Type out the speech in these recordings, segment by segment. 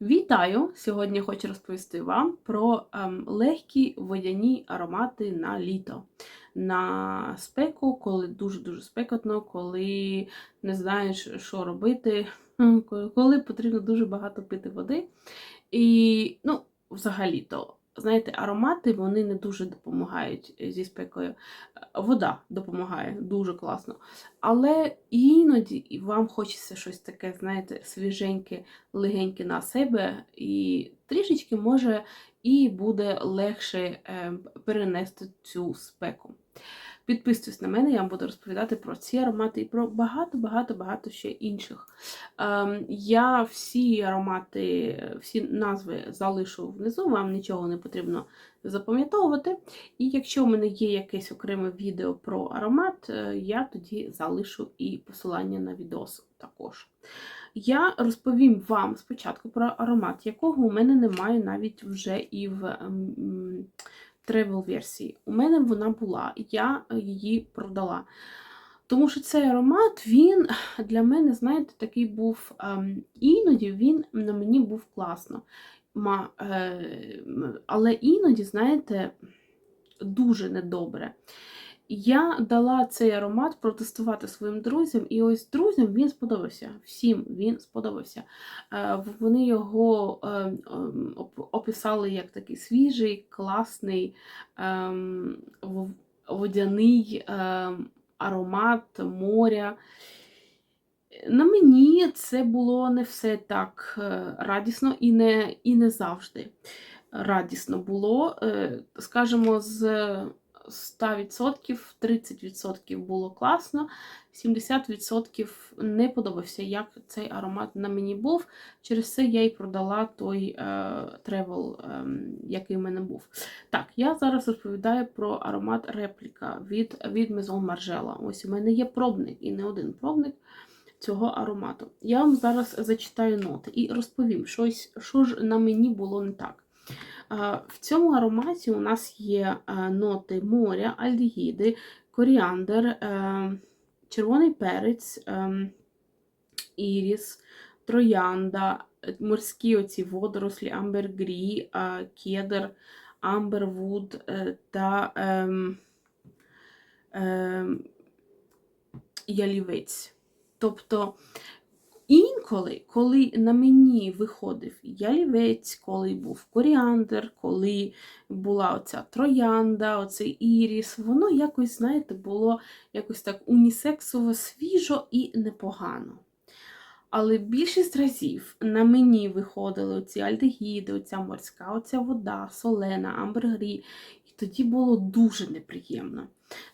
Вітаю! Сьогодні хочу розповісти вам про ем, легкі водяні аромати на літо. На спеку, коли дуже-дуже спекотно, коли не знаєш, що робити, коли потрібно дуже багато пити води. І, ну, взагалі-то, знаєте, аромати вони не дуже допомагають зі спекою. Вода допомагає дуже класно. Але іноді вам хочеться щось таке, знаєте, свіженьке, легеньке на себе, і трішечки може і буде легше е, перенести цю спеку. Підписуйтесь на мене, я вам буду розповідати про ці аромати і про багато-багато-багато ще інших. Ем, Я всі аромати, всі назви залишу внизу, вам нічого не потрібно запам'ятовувати. І якщо в мене є якесь окреме відео про аромат, е, я тоді залишу і посилання на відос також. Я розповім вам спочатку про аромат, якого у мене немає навіть вже і в. Тревел-версії. У мене вона була, я її продала. Тому що цей аромат, він для мене, знаєте, такий був ем, іноді він на мені був класно. Е, Але іноді, знаєте, дуже недобре. Я дала цей аромат протестувати своїм друзям, і ось друзям він сподобався. Всім він сподобався. Е, вони його е, описали як такий свіжий, класний, ем, водяний ем, аромат моря. На мені це було не все так е, радісно і не, і не завжди радісно було, скажімо, з. 100%, 30% було класно, 70% не подобався, як цей аромат на мені був. Через це я й продала той е, тревел, е, який в мене був. Так, я зараз розповідаю про аромат репліка від від Maison Margiela. Ось у мене є пробник і не один пробник. Цього аромату. Я вам зараз зачитаю ноти і розповім, щось, що ж на мені було не так. В цьому ароматі у нас є ноти моря, альдегіди, коріандр, е, червоний перець, е, іріс, троянда, морські оці водорослі, амбергрі, кедр, амбервуд е, та ем, ем, ялівець. Тобто Інколи, коли на мені виходив ялівець, коли був коріандр, коли була оця троянда, оцей іріс, воно якось, знаєте, було якось так унісексово свіжо і непогано. Але більшість разів на мені виходили оці альдегіди, оця морська, оця вода, солена, амбергрі, і тоді було дуже неприємно.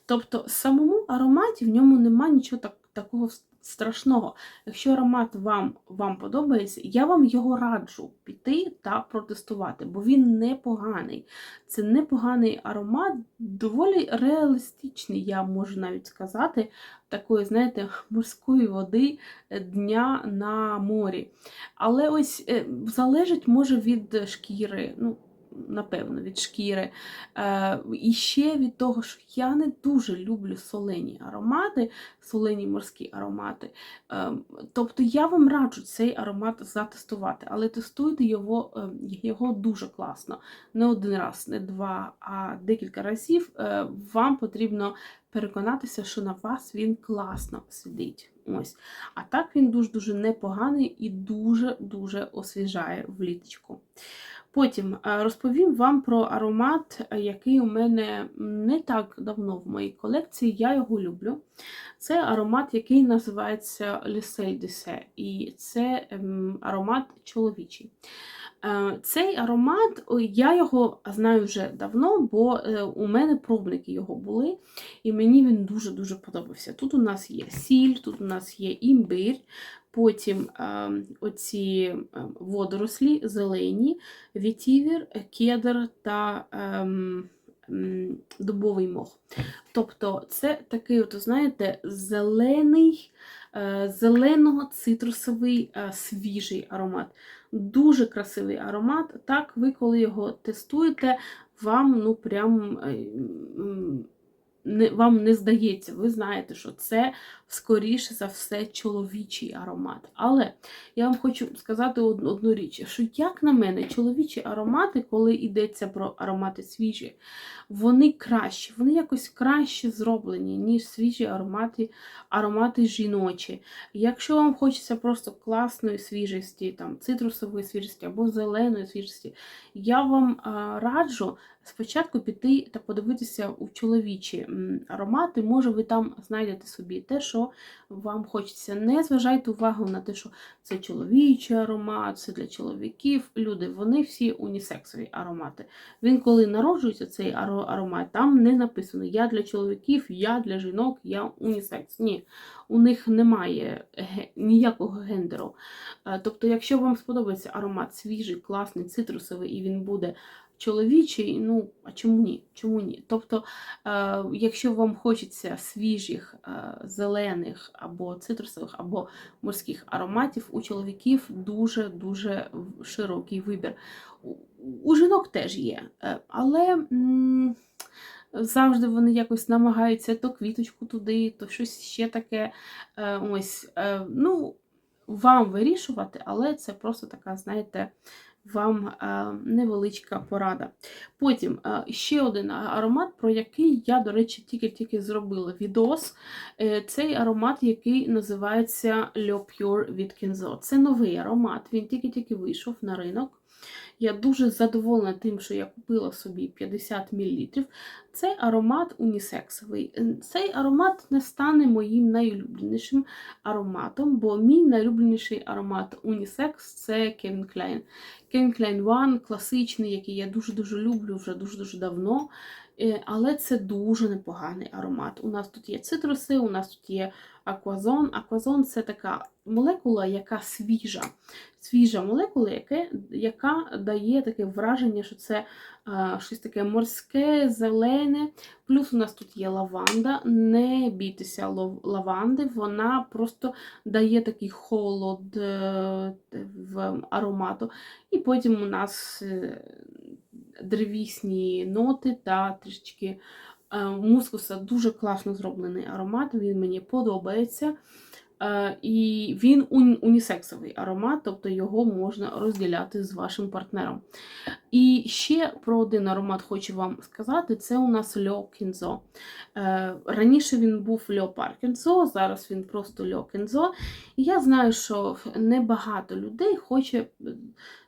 Тобто, самому ароматі в ньому нема нічого так, такого страшного. Якщо аромат вам вам подобається, я вам його раджу піти та протестувати, бо він непоганий. Це непоганий аромат, доволі реалістичний, я можу навіть сказати, такої, знаєте, морської води е, дня на морі. Але ось е, залежить, може, від шкіри. ну, напевно, від шкіри. Е, І ще від того, що я не дуже люблю солені аромати, солені морські аромати. Е, Тобто я вам раджу цей аромат затестувати, але тестуйте його е, його дуже класно. Не один раз, не два, а декілька разів. Е, Вам потрібно переконатися, що на вас він класно сидить. Ось. А так він дуже-дуже непоганий і дуже-дуже освіжає в літочку. Потім е, розповім вам про аромат, е, який у мене не так давно в моїй колекції, я його люблю. Це аромат, який називається Lisel і це ем, аромат чоловічий. Е, цей аромат, я його знаю вже давно, бо у мене пробники його були, і мені він дуже-дуже подобався. Тут у нас є сіль, тут у нас є імбир, Потім е, оці е, водорослі, зелені, вітівір, кедр та е, дубовий мох. Тобто це такий, от, знаєте, зелений, е, зелено-цитрусовий е, свіжий аромат. Дуже красивий аромат. Так, ви, коли його тестуєте, вам ну прям. Е, не, вам не здається, ви знаєте, що це скоріше за все чоловічий аромат. Але я вам хочу сказати одну, одну річ, що, як на мене, чоловічі аромати, коли йдеться про аромати свіжі, вони кращі, вони якось краще зроблені, ніж свіжі аромати, аромати жіночі. Якщо вам хочеться просто класної свіжості, там, цитрусової свіжості або зеленої свіжості, я вам а, раджу спочатку піти та подивитися у чоловічі аромати. Може, ви там знайдете собі те, що вам хочеться. Не зважайте увагу на те, що це чоловічий аромат, це для чоловіків. Люди, вони всі унісексові аромати. Він, коли народжується, цей аромат, там не написано Я для чоловіків, я для жінок, я унісекс. Ні, у них немає ніякого гендеру. Е, Тобто, якщо вам сподобається аромат свіжий, класний, цитрусовий, і він буде чоловічий, ну а чому ні? Чому ні? Тобто, е, якщо вам хочеться свіжих, е, зелених або цитрусових, або морських ароматів, у чоловіків дуже-дуже широкий вибір. У- У жінок теж є, е, але. м, Завжди вони якось намагаються то квіточку туди, то щось ще таке. Е, ось, е, ну, вам вирішувати, але це просто така, знаєте, вам е, невеличка порада. Потім е, ще один аромат, про який я, до речі, тільки-тільки зробила відос. Е, Цей аромат, який називається Le Pure від Kenzo. Це новий аромат, він тільки-тільки вийшов на ринок. Я дуже задоволена тим, що я купила собі 50 мл. Цей аромат унісексовий. Цей аромат не стане моїм найулюбленішим ароматом, бо мій найулюбленіший аромат унісекс це Kevin Klein. Kevin Klein One, класичний, який я дуже-дуже люблю вже дуже-дуже давно. Е, Але це дуже непоганий аромат. У нас тут є цитруси, у нас тут є аквазон. Аквазон це така молекула, яка свіжа. Свіжа молекула, яке, яка дає таке враження, що це а, щось таке морське, зелене. Плюс у нас тут є лаванда. Не бійтеся лаванди, вона просто дає такий холод е, в аромату. І потім у нас е, древісні ноти та трішечки мускуса. Дуже класно зроблений аромат, він мені подобається. Е, І він унісексовий аромат, тобто його можна розділяти з вашим партнером. І ще про один аромат хочу вам сказати: це у нас Льо Кінзо. Е, Раніше він був Льо Паркінзо, зараз він просто Льо Кінзо. І я знаю, що небагато людей хоче е,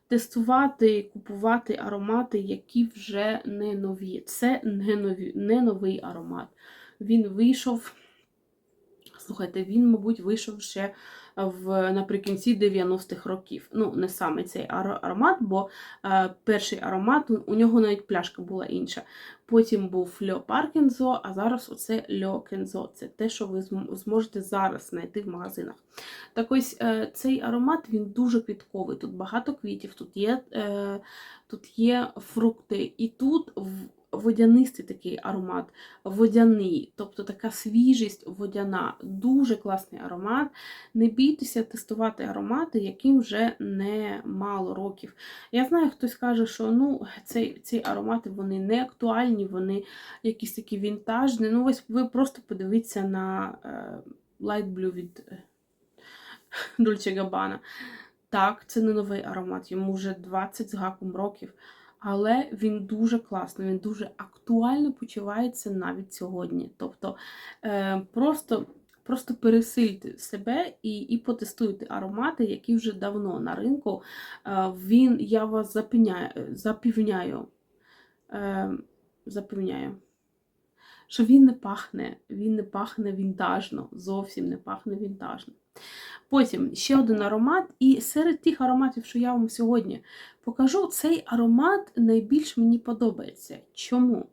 тестувати, купувати аромати, які вже не нові. Це не, нові, не новий аромат. Він вийшов. Слухайте, він, мабуть, вийшов ще в наприкінці 90-х років. Ну, не саме цей аромат, бо е, перший аромат, у- нього навіть пляшка була інша. Потім був Льо Паркінзо, а зараз оце Льо Кензо. Це те, що ви зможете зараз знайти в магазинах. Так ось е, цей аромат він дуже квітковий. Тут багато квітів, тут є, е, тут є фрукти, і тут в- водянистий такий аромат, водяний, тобто така свіжість водяна, дуже класний аромат. Не бійтеся тестувати аромати, яким вже не мало років. Я знаю, хтось каже, що ну, цей, ці аромати вони не актуальні, вони якісь такі вінтажні. Ну, ось ви просто подивіться на е, Light Blue від е, Dolce Gabbana. Так, це не новий аромат, йому вже 20 з гаком років. Але він дуже класний, він дуже актуально почувається навіть сьогодні. Тобто е, просто, просто пересильте себе і, і потестуйте аромати, які вже давно на ринку. Е, він, я вас запевняю, запевняю, запевняю, що він не пахне, він не пахне вінтажно, зовсім не пахне вінтажно. Потім ще один аромат, і серед тих ароматів, що я вам сьогодні покажу, цей аромат найбільш мені подобається. Чому?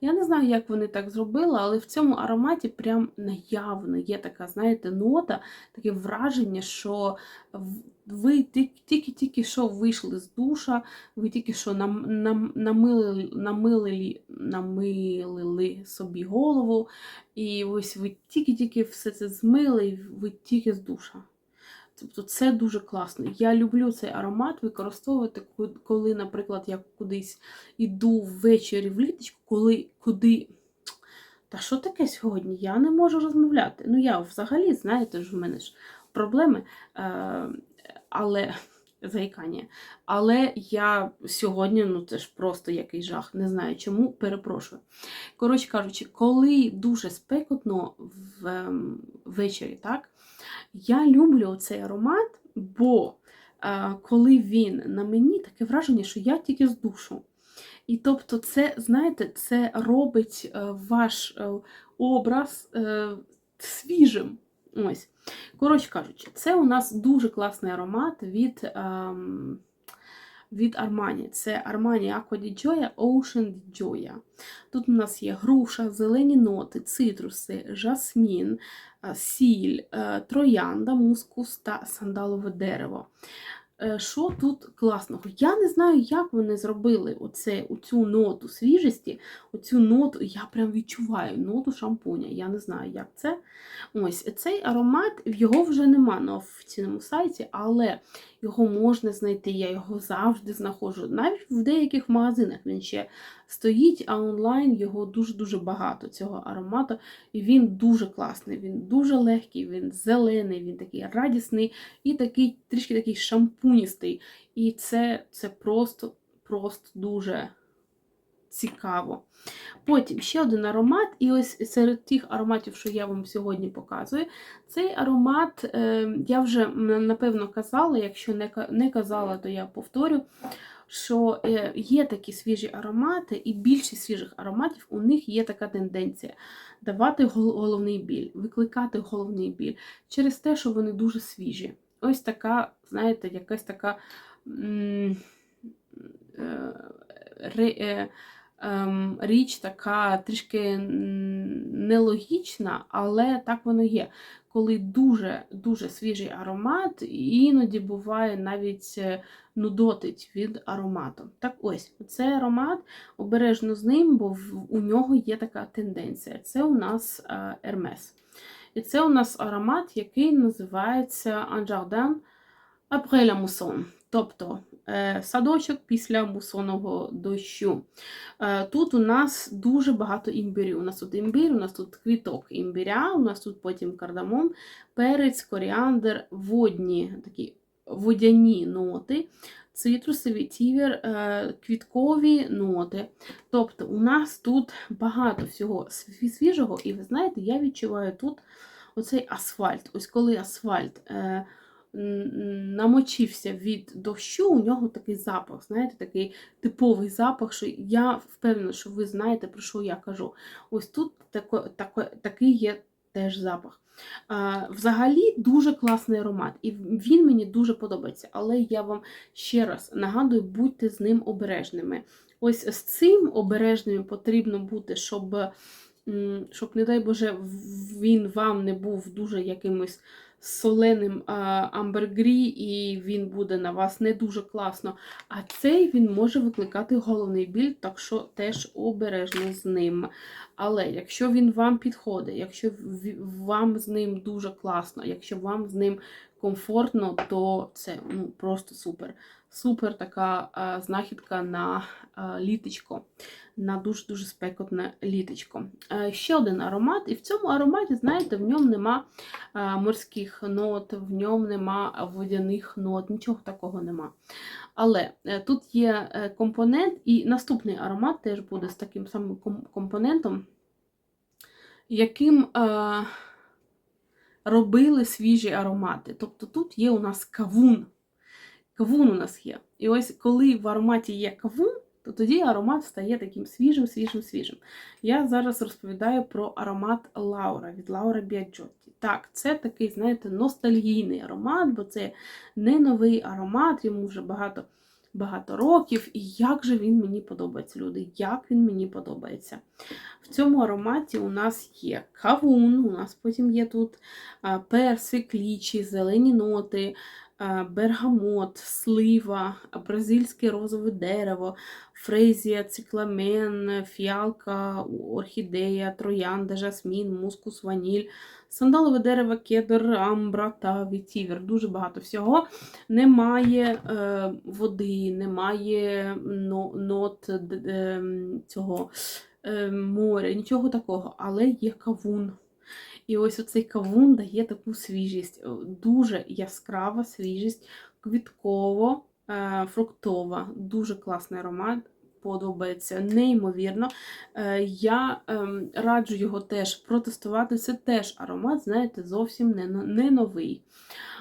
Я не знаю, як вони так зробили, але в цьому ароматі прям наявно є така, знаєте, нота, таке враження, що ви тільки- тільки-тільки що вийшли з душа, ви тільки що нам, нам, намилили, намилили, намилили собі голову, і ось ви тільки-тільки все це змили, і ви тільки з душа. Тобто це дуже класно. Я люблю цей аромат використовувати, коли, наприклад, я кудись іду ввечері в літочку, коли куди та що таке сьогодні? Я не можу розмовляти. Ну, я взагалі, знаєте ж, в мене ж проблеми, е, але заїкання. Але я сьогодні, ну це ж просто який жах, не знаю чому, перепрошую. Коротше кажучи, коли дуже спекотно ем, ввечері, так, я люблю цей аромат, бо е, коли він на мені, таке враження, що я тільки з душу. І тобто, це, знаєте, це робить е, ваш е, образ свіжим. Ось. Коротше кажучи, це у нас дуже класний аромат від ем, від Armani. Це Armani Aqua di Gioia Ocean di Gioia. Тут у нас є груша, зелені ноти, цитруси, жасмін, е, сіль, е, троянда, мускус та сандалове дерево. Е, Що тут класного? Я не знаю, як вони зробили оце, оцю ноту свіжості, оцю ноту, я прям відчуваю ноту шампуня. Я не знаю, як це. Ось цей аромат, його вже нема на офіційному сайті, але його можна знайти. Я його завжди знаходжу. Навіть в деяких магазинах він ще стоїть, а онлайн його дуже-дуже багато цього аромату. І він дуже класний, він дуже легкий, він зелений, він такий радісний і такий трішки такий шампуністий. І це, це просто, просто дуже цікаво. Потім ще один аромат, і ось серед тих ароматів, що я вам сьогодні показую, цей аромат, е, я вже напевно казала, якщо не, казала, то я повторю, що е, є такі свіжі аромати, і більшість свіжих ароматів у них є така тенденція давати гол- головний біль, викликати головний біль через те, що вони дуже свіжі. Ось така, знаєте, якась така. м, ре- е, ем, річ така трішки нелогічна, але так воно є. Коли дуже дуже свіжий аромат, іноді буває навіть е, нудотить від аромату. Так ось, цей аромат обережно з ним, бо у нього є така тенденція. Це у нас е, Hermes. І це у нас аромат, який називається Un Jardin mousson. Тобто садочок після мусонового дощу. Е, Тут у нас дуже багато імбирю. У нас тут імбір, у нас тут квіток імбиря, у нас тут потім кардамон, перець, коріандр, водні такі водяні ноти, цитрусові тівер, е, квіткові ноти. Тобто у нас тут багато всього свіжого, і ви знаєте, я відчуваю тут оцей асфальт. Ось коли асфальт. Намочився від дощу, у нього такий запах, знаєте, такий типовий запах, що я впевнена, що ви знаєте, про що я кажу. Ось тут тако, тако, такий є теж запах. Взагалі дуже класний аромат, і він мені дуже подобається. Але я вам ще раз нагадую, будьте з ним обережними. Ось з цим обережними потрібно бути, щоб, щоб не дай Боже, він вам не був дуже якимось соленим а, амбергрі, і він буде на вас не дуже класно. А цей він може викликати головний біль, так що теж обережно з ним. Але якщо він вам підходить, якщо вам з ним дуже класно, якщо вам з ним комфортно, то це ну, просто супер. Супер така а, знахідка на а, літочко, на дуже-дуже спекотне літочко. Е, ще один аромат, і в цьому ароматі, знаєте, в ньому нема е, морських нот, в ньому нема водяних нот, нічого такого нема. Але е, тут є е, компонент, і наступний аромат теж буде з таким самим компонентом, яким е, робили свіжі аромати. Тобто тут є у нас кавун. Кавун у нас є. І ось коли в ароматі є кавун, то тоді аромат стає таким свіжим, свіжим, свіжим. Я зараз розповідаю про аромат Лаура від Лаура Біаджотті. Так, це такий, знаєте, ностальгійний аромат, бо це не новий аромат, йому вже багато, багато років. І як же він мені подобається, люди, як він мені подобається. В цьому ароматі у нас є кавун, у нас потім є тут а, персик, лічі, зелені ноти, бергамот, слива, бразильське розове дерево, фрезія, цикламен, фіалка, орхідея, троянда, жасмін, мускус, ваніль, сандалове дерево, кедр, амбра та вітівер. Дуже багато всього. Немає е, води, немає нот ем, цього е, море, нічого такого, але є кавун. І ось оцей кавун дає таку свіжість, е, дуже яскрава свіжість, квітково, е, фруктова, дуже класний аромат. Подобається, неймовірно. Е, Я ем, раджу його теж протестувати. Це теж аромат, знаєте, зовсім не, не новий.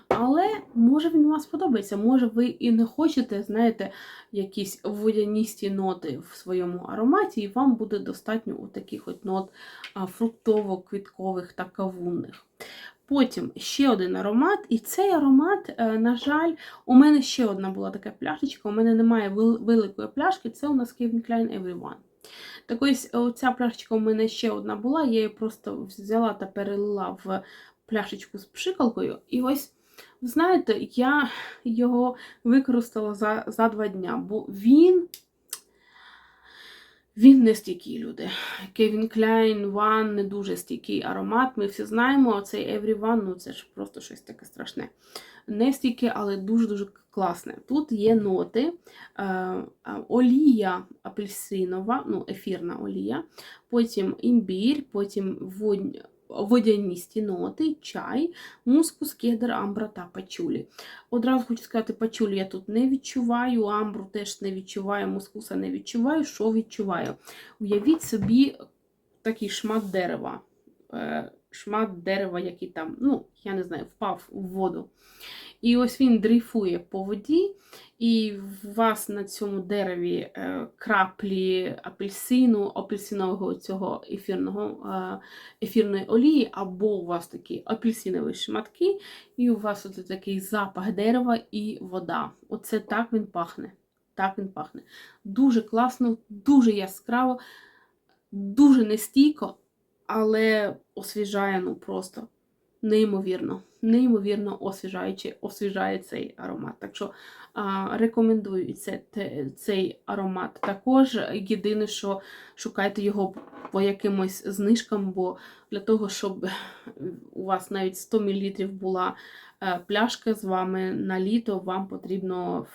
Але може він вам сподобається, може ви і не хочете, знаєте, якісь водяністі ноти в своєму ароматі, і вам буде достатньо у таких от нот фруктово-квіткових та кавунних. Потім ще один аромат, і цей аромат, е, на жаль, у мене ще одна була така пляшечка, у мене немає великої пляшки, це у нас Calvin Klein Everyone. Так ось е, ця пляшечка у мене ще одна була, я її просто взяла та перелила в пляшечку з пшикалкою. І ось, знаєте, я його використала за, за два дня, бо він. Він не стійкий, люди. Kevin Klein One не дуже стійкий аромат. Ми всі знаємо, цей Everyone, ну це ж просто щось таке страшне. Не стійке, але дуже-дуже класне. Тут є ноти, е, е, олія апельсинова, ну, ефірна олія, потім імбір, потім водь- водяністі ноти, чай, мускус, кедр, амбра та пачулі. Одразу хочу сказати, пачулі я тут не відчуваю, амбру теж не відчуваю, мускуса не відчуваю. Що відчуваю? Уявіть собі такий шмат дерева. Е, Шмат дерева, який там, ну, я не знаю, впав у воду. І ось він дрейфує по воді, і у вас на цьому дереві е, краплі апельсину, апельсинового цього ефірного, е, ефірної олії, або у вас такі апельсинові шматки, і у вас оце такий запах дерева і вода. Оце так він пахне. Так він пахне. Дуже класно, дуже яскраво, дуже нестійко, але освіжає ну просто неймовірно, неймовірно освіжаючи, освіжає цей аромат. Так що а, рекомендую це, цей аромат також. Єдине, що шукайте його по якимось знижкам, бо для того, щоб у вас навіть 100 мл була е, пляшка з вами на літо, вам потрібно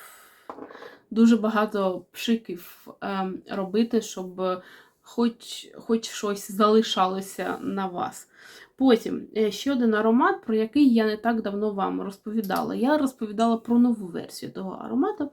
дуже багато пшиків ем, робити, щоб хоч, хоч щось залишалося на вас. Потім е, ще один аромат, про який я не так давно вам розповідала. Я розповідала про нову версію того аромату.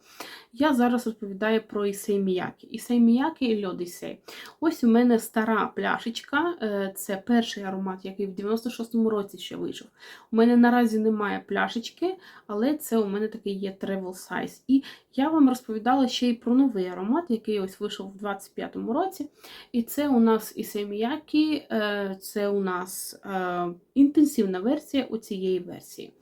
Я зараз розповідаю про Ісей Міякі. Ісей Міякі і льод Ісей. Ось у мене стара пляшечка. е, Це перший аромат, який в 96-му році ще вийшов. У мене наразі немає пляшечки, але це у мене такий є travel size. І я вам розповідала ще й про новий аромат, який ось вийшов в 25-му році. І це у нас Ісей Міякі, е, це у нас інтенсивна версія у цієї версії.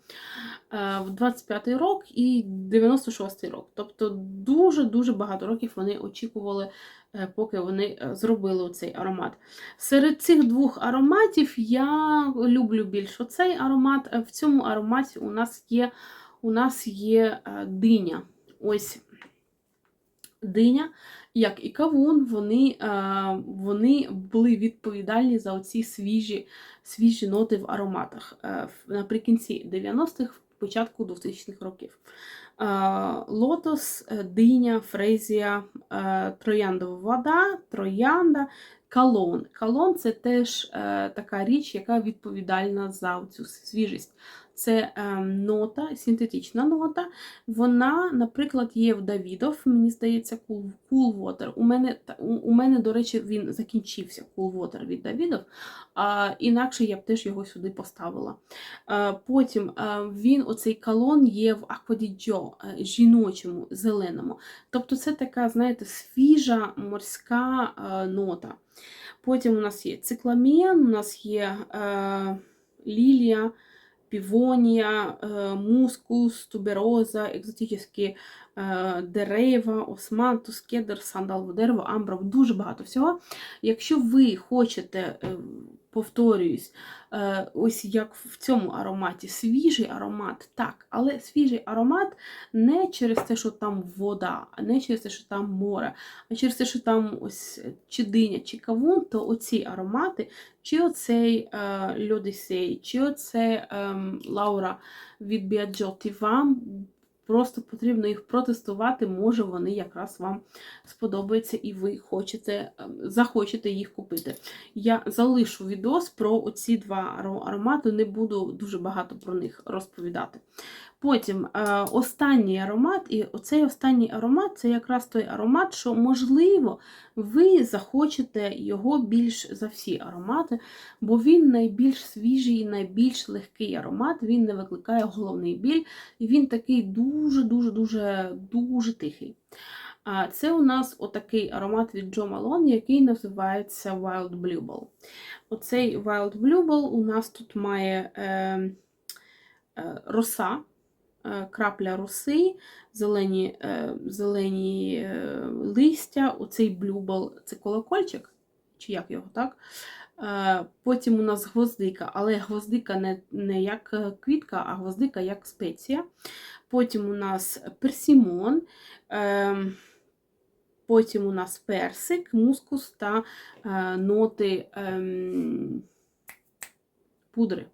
Е, В 25-й рок і 96-й рок. Тобто дуже-дуже багато років вони очікували, е, поки вони е, зробили цей аромат. Серед цих двох ароматів я люблю більше цей аромат. Е, В цьому ароматі у нас є, у нас є е, диня. Ось диня, як і кавун, вони, е, вони були відповідальні за оці свіжі, свіжі ноти в ароматах е, наприкінці 90-х, початку 2000-х років. Е, Лотос, диня, фрезія, трояндова вода, троянда, калон. Калон це теж така річ, яка відповідальна за цю свіжість. Це е, нота, синтетична нота. Вона, наприклад, є в Давідов, мені здається, Cool, cool Water. У мене, у, мене, до речі, він закінчився Cool Water від Давідов, а, інакше я б теж його сюди поставила. А, потім а, він, оцей калон, є в Аквадіджо, е, жіночому, зеленому. Тобто це така, знаєте, свіжа морська е, нота. Потім у нас є цикламен, у нас є е, лілія, півонія, е, мускус, тубероза, екзотичні дерева, османтус, кедр, сандалове дерево, амбра, дуже багато всього. Якщо ви хочете, е, повторююсь, е, ось як в цьому ароматі, свіжий аромат, так, але свіжий аромат не через те, що там вода, не через те, що там море, а через те, що там ось чи диня, чи кавун, то оці аромати, чи оцей е, Льодисей, чи оце ем, Лаура від Біаджоті вам Просто потрібно їх протестувати, може вони якраз вам сподобаються і ви хочете, ем, захочете їх купити. Я залишу відос про оці два аромати, не буду дуже багато про них розповідати. Потім е, останній аромат, і оцей останній аромат це якраз той аромат, що, можливо, ви захочете його більш за всі аромати, бо він найбільш свіжий, найбільш легкий аромат, він не викликає головний біль, і він такий дуже-дуже дуже тихий. А це у нас отакий аромат від Джо Малон, який називається Wild Bluebell. Оцей Wild Bluebell у нас тут має е, е, роса, крапля роси, зелені, е, зелені е, листя, оцей блюбел це колокольчик, чи як його, так? Е, Потім у нас гвоздика, але гвоздика не, не як е, квітка, а гвоздика як спеція. Потім у нас персимон, е, потім у нас персик, мускус та е, ноти ем, пудри.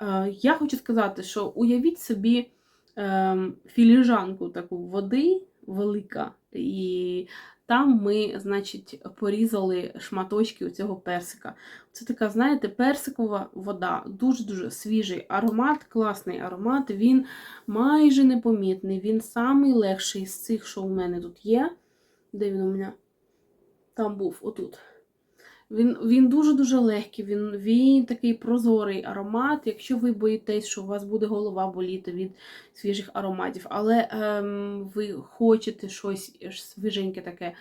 Е, Я хочу сказати, що уявіть собі ем, філіжанку таку води велика, і там ми, значить, порізали шматочки цього персика. Це така, знаєте, персикова вода, дуже-дуже свіжий аромат, класний аромат. Він майже непомітний. Він самий легший з цих, що у мене тут є. Де він у мене? Там був, отут. Він він дуже-дуже легкий, він, він такий прозорий аромат. Якщо ви боїтесь, що у вас буде голова боліти від свіжих ароматів, але ем, ви хочете щось свіженьке таке.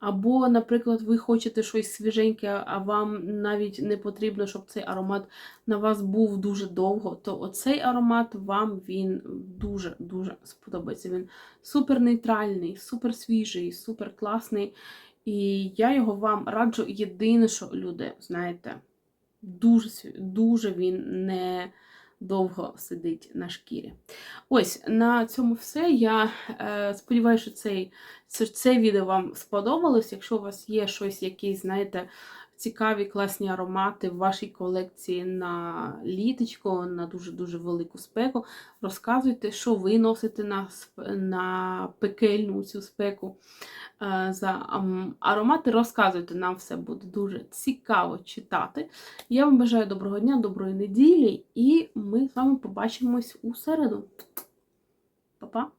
Або, наприклад, ви хочете щось свіженьке, а вам навіть не потрібно, щоб цей аромат на вас був дуже довго, то оцей аромат вам він дуже-дуже сподобається. Він супер нейтральний, супер свіжий, супер класний. І я його вам раджу єдине, що люди, знаєте, дуже дуже він не довго сидить на шкірі. Ось на цьому все. Я е, сподіваюся, що цей, це, це відео вам сподобалось. Якщо у вас є щось, якісь, знаєте, цікаві класні аромати в вашій колекції на літочко, на дуже-дуже велику спеку, розказуйте, що ви носите на, на пекельну цю спеку е, за аромати. Розказуйте, нам все буде дуже цікаво читати. Я вам бажаю доброго дня, доброї неділі, і ми з вами побачимось у середу. Па-па!